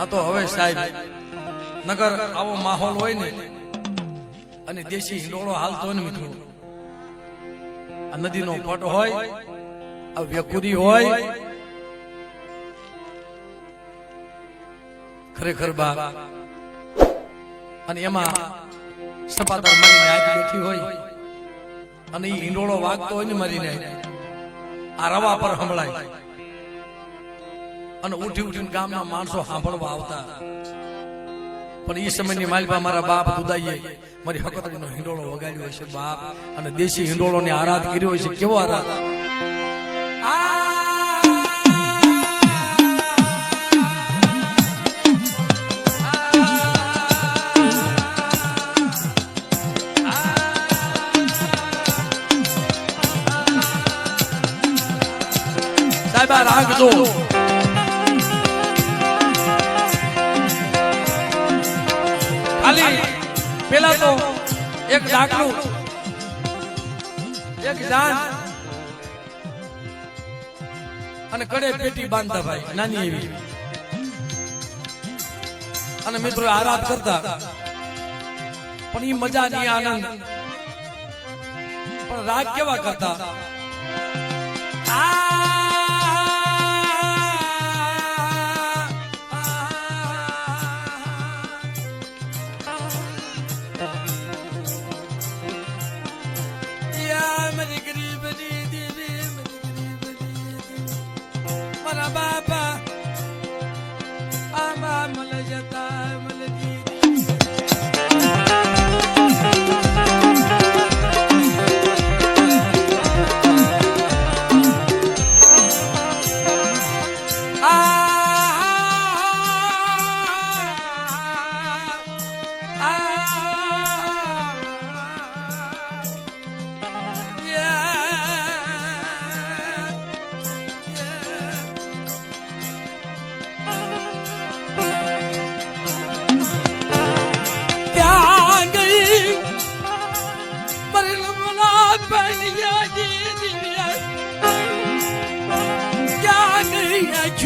આ તો હવે સાહેબ, નગર આવો માહોલ હોય ને, અને દેશી હિંડોળો હાલતો હોય ને મિત્રો. આ નદીનો પટ હોય, આ વ્યકુરી હોય, ખરેખર બા. અને એમાં સપાતા મારી આગ બેઠી હોય, અને એ હિંડોળો વાગતો હોય ને મારીને, આ રવા પર સંભળાય. અને ઉઠી ઉઠીને ગામના માણસો સાંભળવા આવતા. પણ એ સમયની માલપા મારા બાપ દુદાઈએ મારી હકતડીનો હિંડોળો વગાડ્યો હશે બાપ. અને દેશી હિંડોળોને આરાધ કર્યો હશે. કેવો આરાધ સાહેબ એક અને કડે પેટી બાંધતા ભાઈ, નાની એવી. અને મિત્રો આરાધ કરતા. પણ એ મજા નહીં આનંદ. પણ રાગ કેવા કરતા?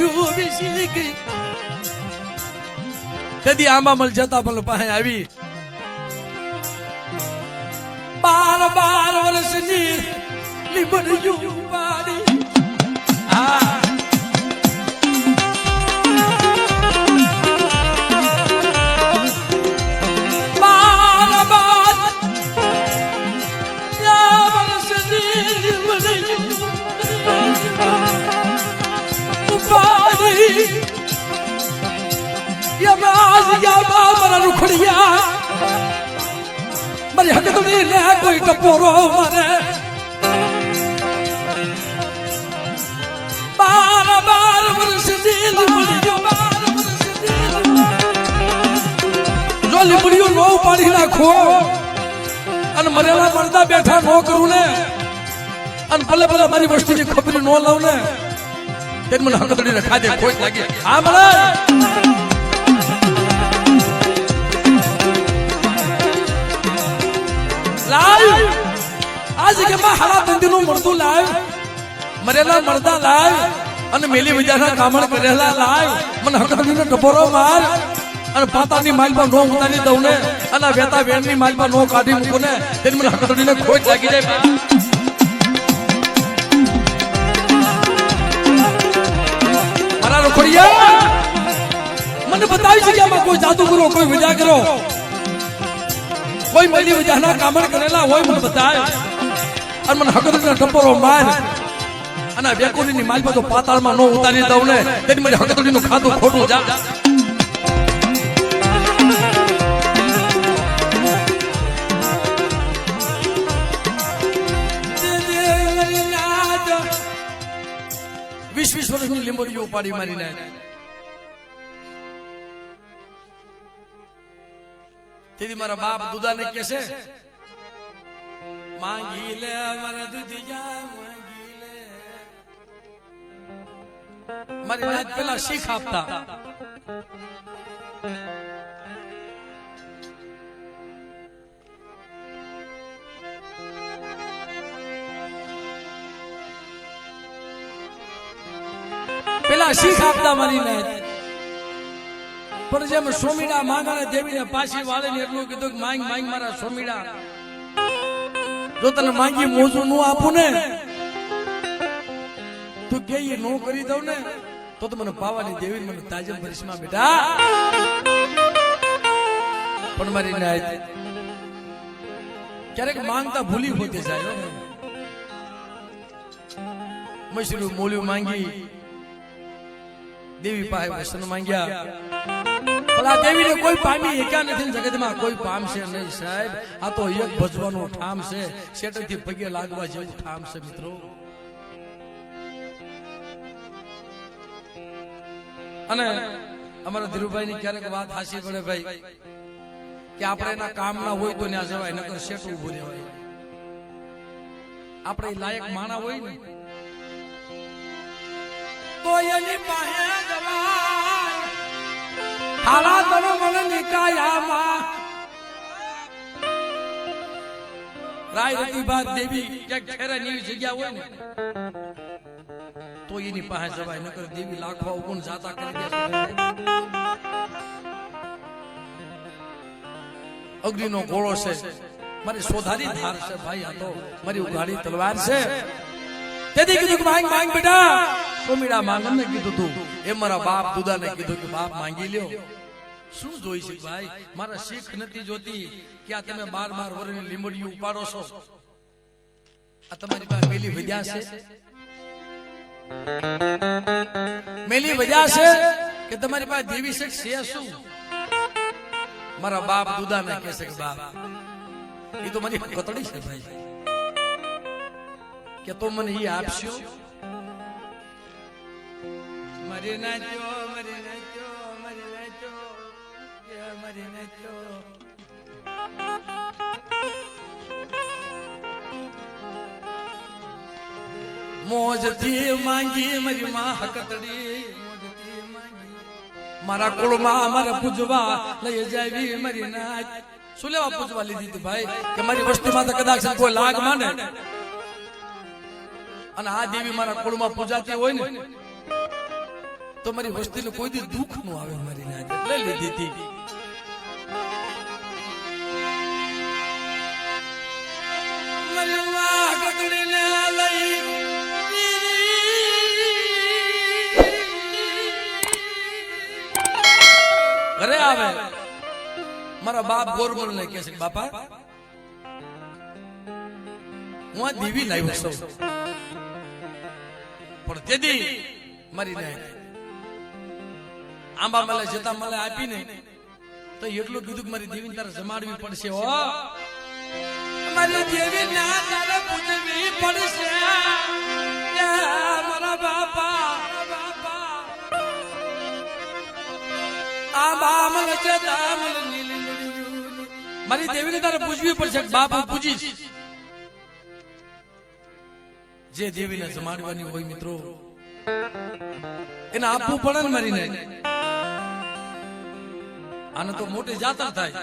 વિસરી આંબા મલ જતા મલ પાસે આવી. બાર બાર વર્ષની લીમડિયું પાડી હા. યમાઝ યમા મરા રૂખડિયા મારી હક તો લે કોઈ ટપોરો મારે બાર બાર વર્ષ દિલ મળ્યો બાર વર્ષ દિલ જો લીમડીઓ નો ઉપાડી નાખો અને મરેલા મરદા બેઠા નો કરું ને અને ભલે ભલે મારી વસ્તુની ખબર નો લાવ ને તે મને હકતડીને ખાધે ખોટ લાગે. હા મળે લાવ આ જગ્યામાં હાલા તંદીનું મળતું લાવ મરેલા મળતા લાવ અને મેલી વિજાના કામણ કરેલા લાવ મને હકડીનો ટપોરો માર. અને પાતાની માલ પર નો ઉતારી દઉં ને. અને વેતા વેણની પર નો કાઢી મૂકું ને. તેને મને હકડીને ખોટ લાગી જાય. મારા રોકડિયા, મને બતાવી જગ્યામાં કોઈ જાદુ કરો કોઈ વિજા કરો કોઈ મેલી વિજાના કામણ કરેલા હોય મને બતાય અને મને હકડીનો ટપોરો માર. અને વેકુરીની માલ તો પાતાળમાં નો ઉતારી દઉં ને તેથી મને હકડીનું ખાધું ખોટું જા. વીસ વીસ વર્ષની લીંબોડીઓ ઉપાડી મારીને. તેથી મારા બાપ દુદાને કે છે, માંગી લે મારા દુધિયા, માંગી લે. મારી વાત પેલા શીખ આપતા. પેલા શીખ આપતા મારી નાત પણ જેમ સોમીડા માંગાને દેવીને પાછી વાળે ને એટલું કીધું કે માંગ માંગ મારા સોમીડા. જો તને માંગી મોજું નું આપું ને, તું કે એ નો કરી દઉં ને, તો તો મને પાવાની દેવી મને તાજમ ભરીશમાં બેટા પણ મારી નાય ક્યારેક માંગતા ભૂલી હોતે જાય. મશરૂ મોલ્યું માંગી, દેવી પાસે વસન માંગ્યા. આ દેવીને કોઈ પામી એકા નથી જગતમાં, કોઈ પામશે નહીં સાહેબ. આ તો એક ભજવાનો ઠામ છે. શેઠથી પગે લાગવા જેવું ઠામ છે મિત્રો. અને અમારા ધીરુભાઈ ની ક્યારેક વાત હાસી પડે ભાઈ, કે આપણે એના કામ ના હોય તો ત્યાં જવાય, નકર શેઠ ઉભું રહેવાય. આપણે લાયક માણા હોય ને, તો એની પાસે જવાય હાલા તને અગ્નિનો ગોળો છે. મારી સોધારી ધાર છે ભાઈ, આ તો મારી ઉઘાડી તલવાર છે. તેથી કીધું માંગ માંગ બેટા કોમીડા માંગ કીધું તું એ મારા બાપ દુદા ને કીધું કે બાપ માંગી લ્યો. શું જોઈ છે ભાઈ? મારા શીખ નથી જોતી. કે આ તમે બાર બાર વર્ષની લીંબડીયું ઉપાડો છો? આ તમારી પાસે મેલી વધ્યા છે? મેલી વજા છે કે તમારી પાસે દેવી શેખ છે શું? મારા બાપ દુદા ને કહે છે કે બાપ એ તો મારી કતડી છે ભાઈ. કે તો મને એ આપશો? મરી નાચો મરી નાચો મરી નાચો મરી નાચો મોજથી માંગી મારી માં હકતડી. મારા કુળમાં મારા પૂજવા લઈ જાવી મારી નાચ. શું લેવા પૂજવા લીધી હતી ભાઈ? કે મારી વસ્તીમાં તો કદાચ કોઈ લાગ માને? અને આ દેવી મારા કુળમાં પૂજાતી હોય ને તો મારી વસ્તીને કોઈ દી દુઃખનું આવે મારી નાચ એટલે લીધી હતી ઘરે આવે. મારા બાપ ગોરમલ ને કે છે બાપા, હું આ દીવી લાવ્યો છું. પણ તેથી મારી નાય આંબા મલે જતા મલે આપીને તો એટલું કીધું મારી દેવી તારે જમાડવી પડશે, હો. મારી દેવી ના તારે પૂજવી પડશે. મારા બાપા, આંબા મલે જતા નીલી મારી દેવીને તારે પૂજવી પડશે બાપુ પૂજીશ? જે દેવીને જમાડવાની હોય મિત્રો એને આપવું પડે ને મારીને. આને તો મોટી જાતર થાય.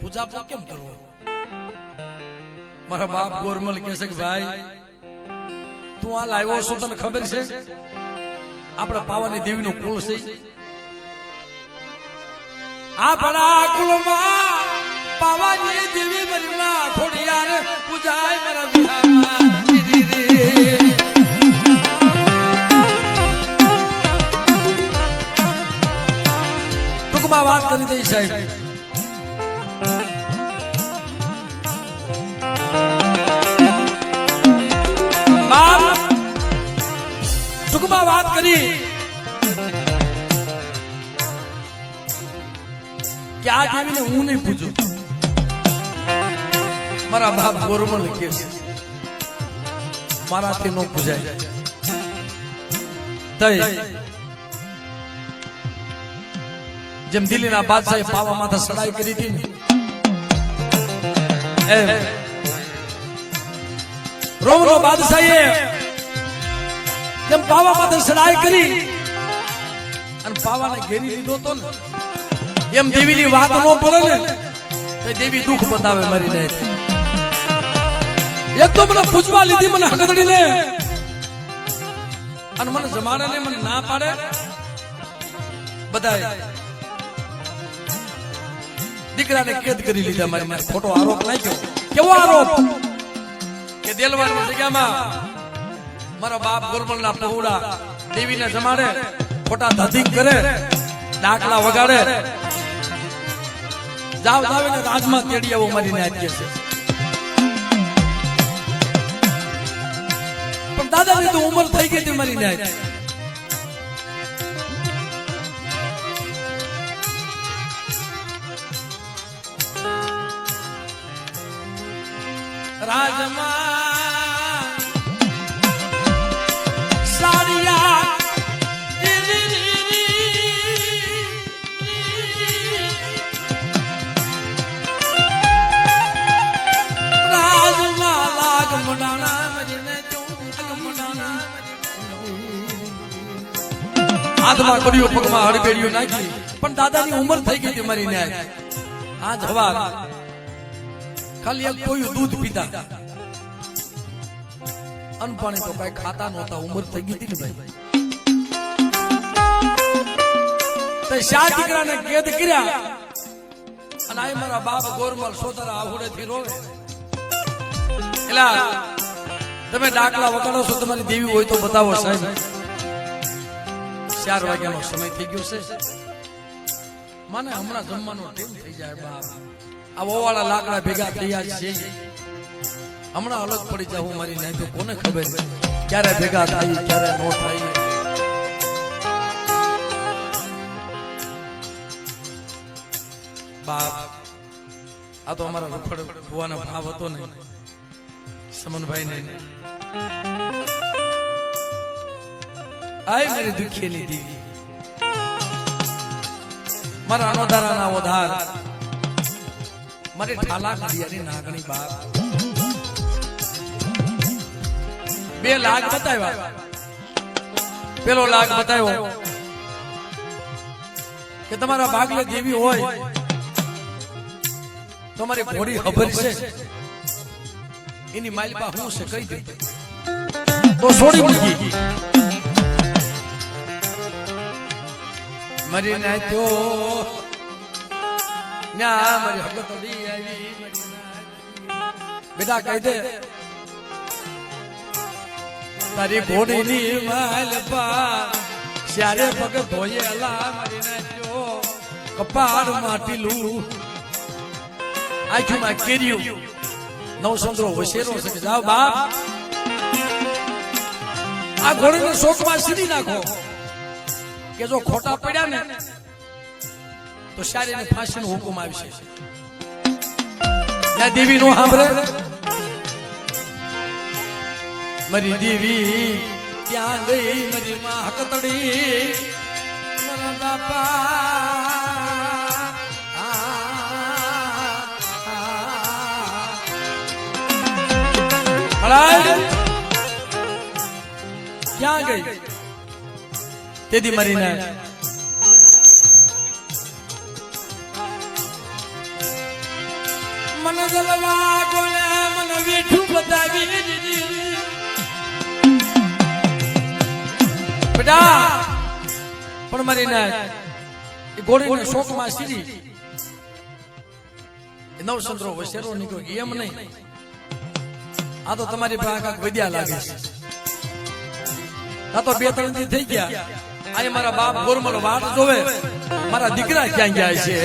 પૂજા પાઠ કેમ કરવો? મારા બાપ ગોરમલ કે છે કે ભાઈ, તું આ લાવ્યો છો તને ખબર છે? આપણા પાવાની દેવીનું કુળ છે. આપણા કુળમાં પાવાની દેવી મરીના થોડી યાર પૂજાય મારા વિહારમાં. ટૂંકમાં વાત કરી દઈ સાહેબ. ટૂંકમાં વાત કરી. કે આ હું નહીં પૂછું મારા બાપ ગોરમાં લખીએ છે, મારાથી નો પૂજાય. તઈ જેમ દિલ્હીના બાદશાહે પાવા માથે સડાઈ કરી હતી. રોમનો બાદશાહે જેમ પાવા માથે સડાઈ કરી અને પાવાને ઘેરી લીધો તો ને. એમ દેવીની વાત ન પડે ને, તો દેવી દુઃખ બતાવે જાય છે. એક તો મને પૂછવા લીધી મને હકદડીને અને મને જમાડે ને મને ના પાડે. બધાએ દીકરાને કેદ કરી લીધા મારી મારે ખોટો આરોપ નાખ્યો. કેવો આરોપ? કે દેલવાની જગ્યામાં મારા બાપ ગોરમલના પહોળા દેવીને જમાડે, ખોટા ધધિક કરે ડાકલા વગાડે. જાવ જાવ ને રાજમાં તેડી આવો મારી ને કે છે. પણ દાદાની તો ઉંમર થઈ ગઈ હતી મારી નાચ રાજમાં સાડિયા રાજમાં લાગ મંડાણા હાથમાં કર્યો, પગમાં હડબેડીઓ નાખી. પણ ઉંમર થઈ ગઈ હતી મારી ન્યાય. આ જવાબ ખાલી એક કોઈ દૂધ પીતા અનપાણી તો કઈ ખાતા નહોતા, ઉંમર થઈ ગઈ હતી ભાઈ. તે શા દીકરાને કેદ કર્યા અને આ મારા બાપ ગોરમલ સોતરા આહુડેથી રોવે. એટલે તમે ડાકલા વગાડો છો, તમારી દેવી હોય તો બતાવો સાહેબ. ચાર વાગ્યાનો સમય થઈ ગયો છે. મને હમણાં જમવાનો ટાઈમ થઈ જાય બાપ. આ ઓવાળા લાકડા ભેગા થયા છે. હમણાં અલગ પડી જાવ મારી નહીં તો કોને ખબર? ક્યારે ભેગા થાય, ક્યારે નો થાય. બાપ, આ તો અમારા રખડ ભુવાનો ભાવ હતો ને સમનભાઈ ને આય મારી દુખીની દીવી. મારા અનોધારાના ઓધાર. મારી ઠાલા ખડિયાની નાગણી બાપ બે લાગ બતાવ્યા. પેલો લાગ બતાવ્યો કે તમારા બાગલે જેવી હોય. તમારી ઘોડી ખબર છે. એની માલિકા હું છે કઈ દે. તો છોડી મૂકી. મરી નાખ્યો બેટા, કહી દે. તારી ઘોડીની માલપા શ્યારે પગ ધોયેલા મરી નાખ્યો, કપાળ માટીલું આંખમાં કેર્યું નવસંદ્રો વસેરો છે જાઓ બાપ. આ ઘોડીને શોકમાં સીધી નાખો. કે જો ખોટા પડ્યા ને તો શારીને ફાંસીનો હુકમ આવશે ત્યાં દેવી નું સાંભળે, મરી દેવી ત્યાં ગઈ મરી માં હકતડી બાપા. ક્યાં ગઈ. તેથી મરીને પણ મરીને એ ઘોડીને શોકમાં સીધી એ વસેરો નીકળ્યો એમ નહીં આ તો તમારી કાંઈક વધ્યા લાગે છે આ તો બે ત્રણ દી થઈ ગયા આ મારા બાપ ગોરમલ વાટ જોવે મારા દીકરા ક્યાં ગયા છે?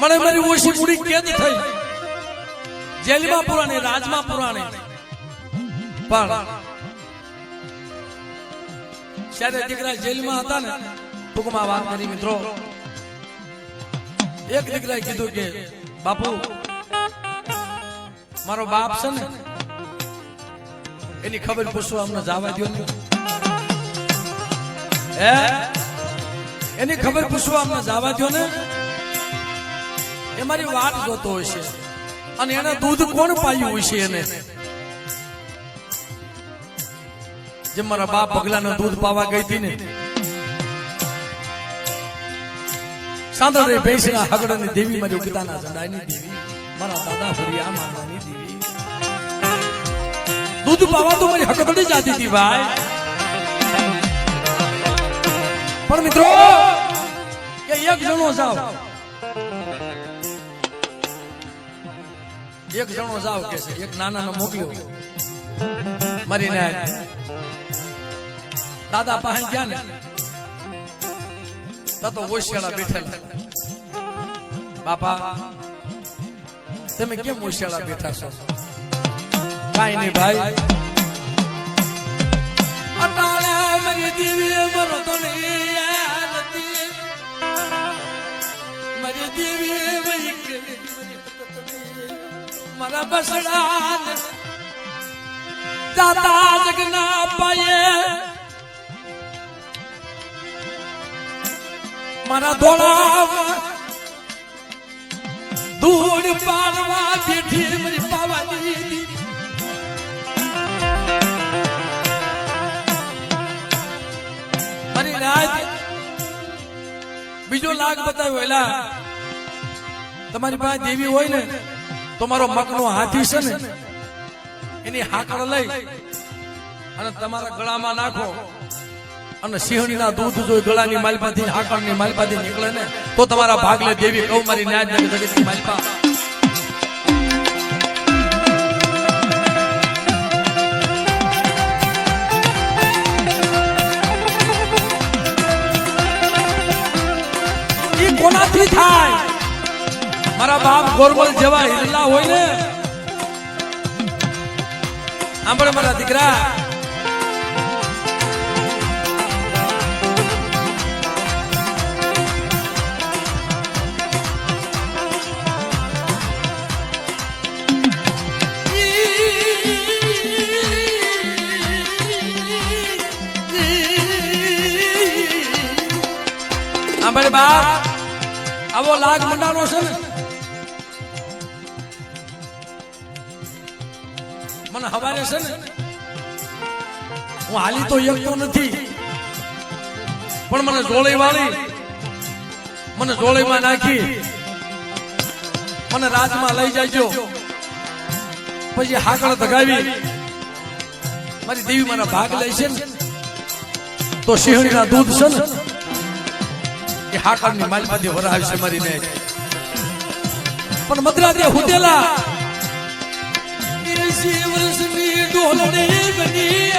મને મારી ઓછી મુડી કેદ થઈ. જેલમાં પુરાણે, રાજમાં પુરાણે. પણ જ્યારે દીકરા જેલમાં હતા ને, ટૂંકમાં વાત કરી મિત્રો, એક દીકરાએ કીધું કે બાપુ, મારો બાપ છે ને, એની ખબર પૂછવા અમને જવા દો હે? એની ખબર પૂછવા અમને જવા દો ને? એ મારી વાત જોતો હોય છે. અને એને દૂધ કોણ પાયું હોય છે એને? જેમ મારા બાપ પગલાને દૂધ પાવા ગઈ હતી ને સાંદળે ભેંસના હગડની દેવી મારી ઉગતાના ઝંડાની દેવી. મારા દાદા ફરિયા માતાની દેવી. દૂધ પાવા તો મારી હકડડી જાતી હતી ભાઈ. પણ મિત્રો કે એક જણો જાવ એક જણો જાવ કે છે. એક નાનાનો મોકલ્યો. મારી ને દાદા પાસે ગયા ને. તો ઓશિયાળા બેઠેલા. બાપા તમે કેમ ઉશાળા બેઠા છો કાઈ નહીં ભાઈ અટાણે મારી દેવી મરો તો. મારી દેવી. મારા બસડા દાદા જગના પાયે મારા ધોળા ધૂળ પાડવા બેઠી મારી પાવા દીધી મારી રાત બીજો લાગ બતાવ્યો, એલા, તમારી પાસે દેવી હોય ને, તો મારો મકનો હાથી છે ને, એની હાકડ લઈ અને તમારા ગળામાં નાખો. અને સિંહણીના દૂધ જો ગળાની માલપાથી હાકડની માલપાથી નીકળે ને, તો તમારા ભાગલે દેવી કૌમારી ન્યાજ જગતની માલપા. થાય? મારા બાપ ગોરબલ જેવા હિલ્લા હોય ને. સાંભળ મારા દીકરા. સાંભળ બાપ. આવો લાગ મંડાનો છે ને. મને હવારે છે ને. હું હાલી તો એકતો નથી. પણ મને જોળી વાળી. મને જોળીમાં નાખી. મને રાતમાં લઈ જાયજો પછી હાકળ ધગાવી. મારી દેવી મારા ભાગ લે છે ને. તો સિંહણીના દૂધ છે ને. એ હાકળની માલમાંથી વરાવે છે મારી ને પણ મદ્રાતે હુદેલા. એસી વર્ષની ડોલડી બની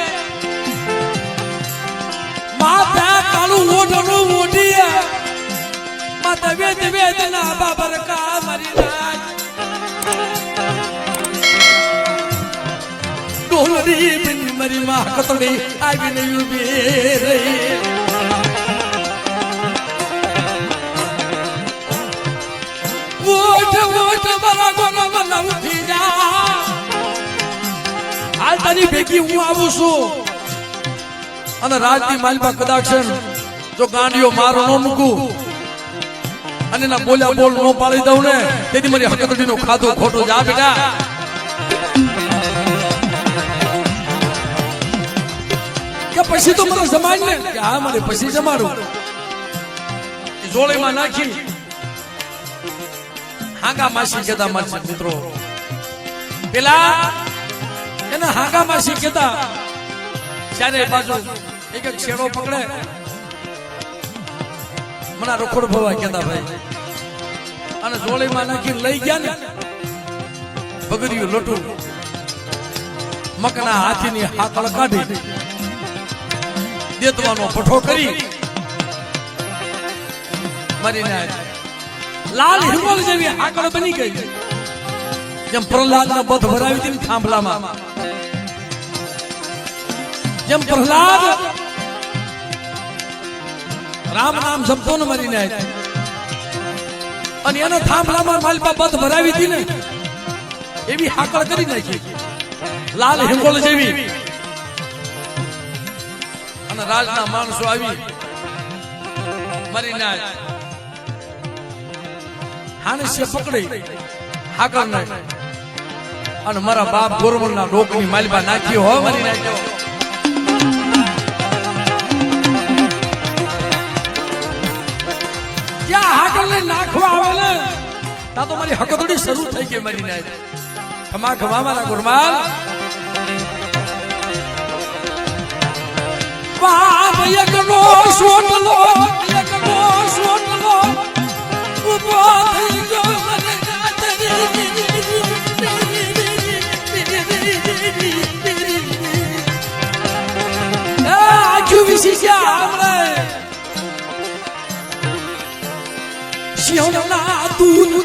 માતા કાળું ઓઢણું ઓઢી માતા વેદ વેદના બાબર કા મરી રાજ ડોલડી બની મરી માં કતડી આવીને ઊભી રહી. ભેગી હું આવું છું. અને રાજની માલમાં કદાચ ને, જો ગાંડીઓ મારો ન મૂકું, અને એના બોલ્યા બોલ ન પાડી દઉં ને, તેથી મારી હકતડીનું ખાધું ખોટું જા બેટા. કે પછી તો મને જમાડ ને કે હા, મને પછી જમાડું. જોળીમાં નાખી. હાંગા માસી કેતા મારશે મિત્રો, પેલા એને હાગામાં શીખતા. કેતા ચારે બાજુ એક એક છેડો પકડે. મને રખોડ ભવા કેતા ભાઈ. અને જોળીમાં નાખી લઈ ગયા ને. બગડ્યું લોટું. મકના હાથીની હાથળ કાઢી. દેતવાનો પઠો કરી. મારી લાલ હિંગોળ જેવી હાકળ બની ગઈ. જેમ પ્રહલાદ ના બધ ભરાવી દીધી થાંભલામાં. જેમ પ્રહલાદ રામ નામ શબ્દો ને મરી નાખ અને એના થાંભલામાં માલપા બધ ભરાવી હતી ને, એવી હાકળ કરી નાખી. લાલ હિંગોળ જેવી. અને રાજના માણસો આવી મરી નાખ હાણસીએ પકડી હાકળ ને અને મારા બાપ ગોરમલ ના ડોકની માલબા નાખ્યો હો, મારી નાખ્યો. ક્યાં હાકલ ને નાખવા આવે ને? તા તો મારી હકતડી શરૂ થઈ ગઈ, મારી નાય ખમા ખમા મારા ગુરમાલ. બાપ યકનો સોટલો યકનો સોટલો ઊભો ગયો મને જાતરી ગયા હમણે શિહોના દૂધ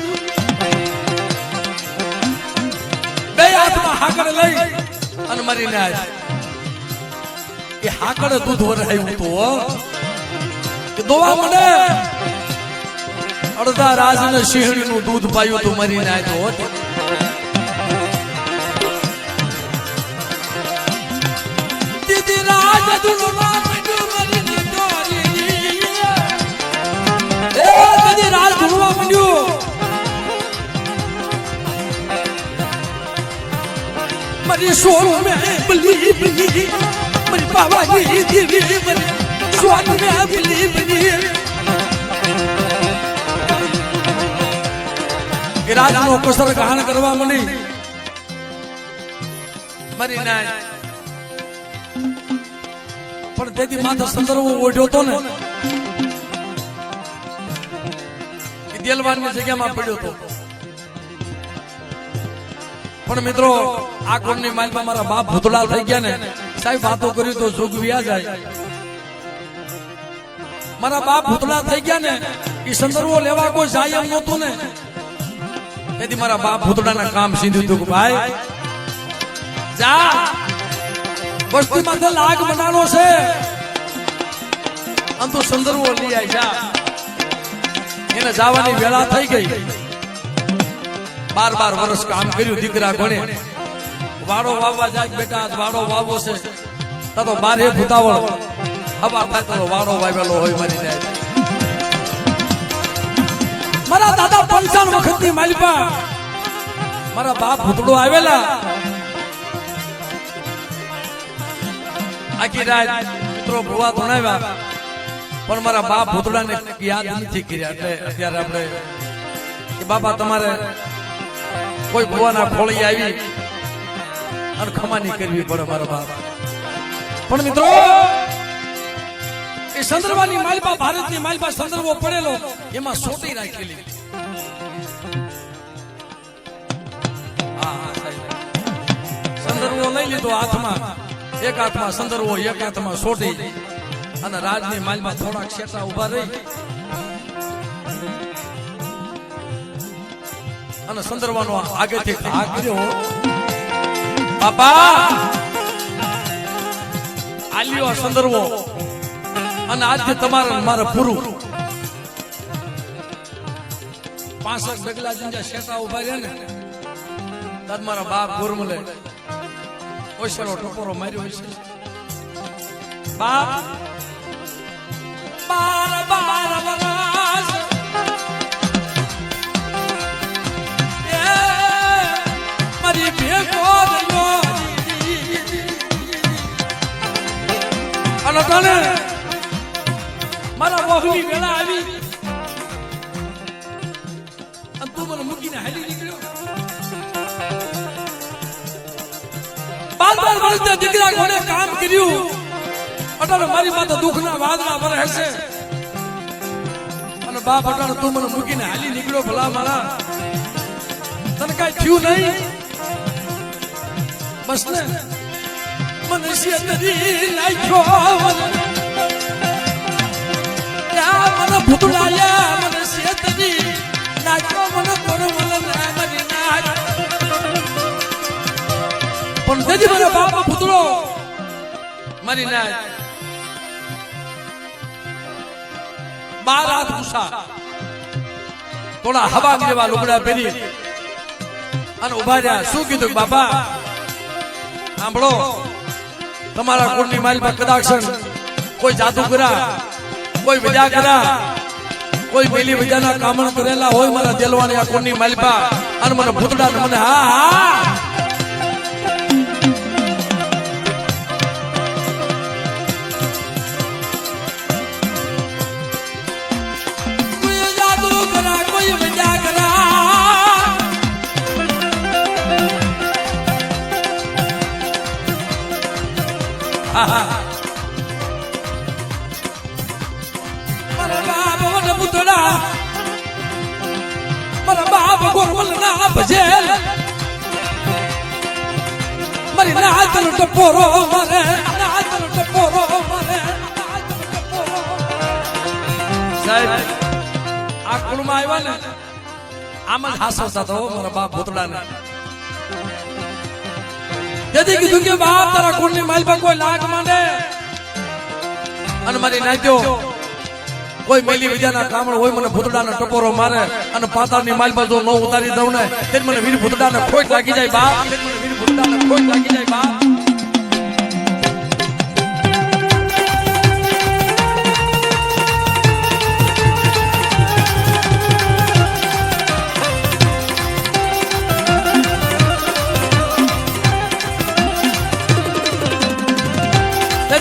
હાથમાં હાકડ લઈ અને મરીને આવ્યા એ હાકડ દૂધ વરાયું તો કે દોવા મને અડધા રાજને દૂધ પાયું તું મરીને આવ્યો તો મારી મે બલી બલી. મારી બાબાની દેવી મારી સોન મે બલી બલી. ગિરાજ નો કસર ગાન કરવા મળી મરી નાય. પણ તેથી માથા સંદર્ભ ઓઢ્યો તો ને દિલવાનની જગ્યામાં પડ્યો તો. પણ મિત્રો, આ કોણની માલમાં મારા બાપ ભૂતળા થઈ ગયા ને, સાહેબ, વાતો કર્યું તો સુખ વ્યા જાય. મારા બાપ ભૂતળા થઈ ગયા ને, એ સંદર્ભો લેવા કોઈ જાય એમ નહોતું ને. તેથી મારા બાપ ભૂતળાના કામ સીધું હતું ભાઈ, જા. વસ્તી માથે લાગ બનાવો છે. આમ તો સંદર્ભો લઈ આવી જા. એને જવાની વેળા થઈ ગઈ. બાર બાર વર્ષ કામ કર્યું, દીકરા ગણે. વાડો વાવવા જાય બેટા, આજ વાડો વાવો છે. તા તો બારે ભૂતાવળ. હવા થાય વાડો વાવેલો હોય મારી જાય. મારા દાદા પંચાણ વખતની માલિપા. મારા બાપ ભૂતડો આવેલા. આખી રાત મિત્રો ભૂવા ધોણાવ્યા પણ મારા બાપ ભૂતડાને યાદ નથી કર્યા. એટલે અત્યારે આપણે કે બાપા તમારે કોઈ ભુવાના ખોળી આવી અને ખમાની કરવી પડે મારા બાપ. પણ મિત્રો, એ સંદર્ભાની માલપા ભારતની માલપા સંદર્ભો પડેલો, એમાં સોટી રાખેલી. સંદર્ભો લઈ લીધો હાથમાં. એક હાથમાં સંદર્ભો, એક હાથમાં સોટી. અને રાજની માલમાં થોડાક શેટા ઊભા રહી. અને સંદર્ભનો આગેથી આગ્રહ બાપા! આલ્યો આ સંદર્ભો અને આજે તમારે મારે પૂરું પાંસઠ ડગલા જીંજા શેટા ઊભા રહ્યા ને તાર મારા બાપ ગુરમલે ઓશરો ટકોરો માર્યો છે બાપ! બાર બાર! તને મારા વહુની વેળા આવી. અને તું મને મૂકીને હાલી નીકળ્યો. કામ કર્યું. અટાણે મારી માથે દુઃખના વાદળા પર હશે અને બાપ અટાણે તું મને મૂકીને હાલી નીકળ્યો, ભલા મારા. તને કઈ થયું નહીં? બસ ને. મને શેતરી નાખ્યો મને ભૂતડાયા મને શેતરી નાખ્યો મને કોણ મને ના મરી નાખ પણ તેથી મારા બાપા ભૂતળો મારી નાખ બાર હાથ ગુસા થોડા હવા જેવા લુગડા પહેરી અને ઊભા રહ્યા. શું કીધું બાપા? સાંભળો. તમારા કુળની માલમાં કદાચ કોઈ જાદુ કરા કોઈ વિજા કરા કોઈ પેલી વિજાના કામણ કરેલા હોય મારા દેલવાની આ કુળની માલમાં. અને મને ભૂતડા મને હા હા. મારા બાપ મને પૂતળા મારા બાપ ગોરમલ ના ભજેલ મારી નાતનો ટપોરો મારે નાતનો ટપોરો મારે સાહેબ, આ કુળમાં આવ્યા ને, આમ જ હાસો થતો મારા બાપ ભૂતળાને તેથી કીધું કે બાપ તારા કુળની માલ પર કોઈ લાગ માંડે અને મારી નાચ્યો કોઈ મેલી વિજાના કામણ હોય મને ભૂતડાને ટપોરો મારે અને પાતાળની માલ પર જો ન ઉતારી દઉં ને તે મને વીર ભૂતડાને ખોટ લાગી જાય બાપ મને વીર ભૂતડાને ખોટ લાગી જાય બાપ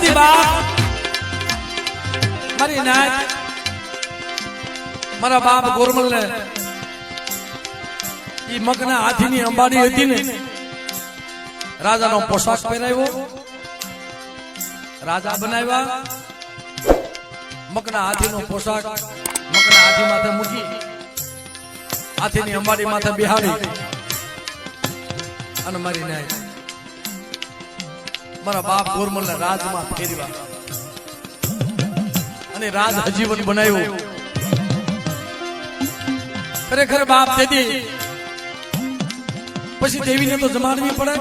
તેથી બાપ મારી નાચ મારા બાપ ગોરમલ ને ઈ મગના હાથીની અંબાડી હતી ને, રાજાનો પોશાક પહેરાવ્યો. રાજા બનાવ્યા. મગના હાથીનો પોશાક મગના હાથી માથે મૂકી, હાથીની અંબાડી માથે બિહાડી. અને મારી નાચ મારા બાપ ગોરમલ ને રાજમાં ફેરવા અને રાજ હજીવન બનાવ્યો. ખરેખર બાપ દેદી પછી દેવીને તો જમાડવી પડે.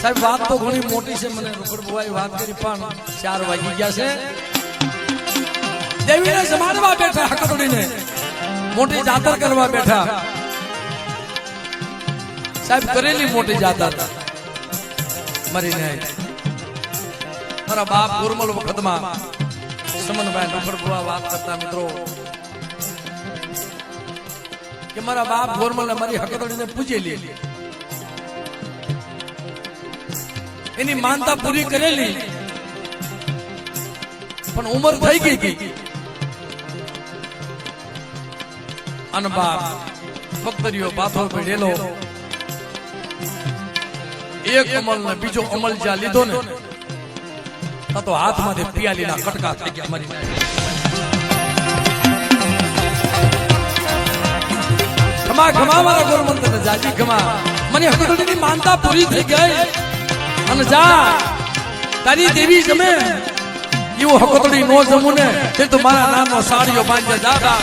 સાહેબ, વાત તો ઘણી મોટી છે, મને રોકડ વાત કરી, પણ ચાર વાગી ગયા છે. દેવીને જમાડવા બેઠા હકતોડીને. મોટી જાતર કરવા બેઠા. સાહેબ, કરેલી મોટી જાતર. મરી નહીં મારા બાપ ગુરમલ વખતમાં સમનભાઈ નફર વાત કરતા મિત્રો, કે મારા બાપ ગોરમલ મારી હકતડીને પૂજેલી એની માનતા પૂરી કરેલી. પણ ઉંમર થઈ ગઈ અને બાપ બકતરીઓ પાથો પડેલો. એક અમલ ને બીજો અમલ જ્યાં લીધો ને તો હાથમાંથી પિયાલીના કટકા થઈ ગયા, મરી ખમા ખમા મારા ગુરુમંત ને જાજી ખમા મને હકુડીની માનતા પૂરી થઈ ગઈ. અને જા, તારી દેવી જમે. એવું હકતડી નો જમું ને તે તો મારા નામનો સાડીઓ બાંધે બા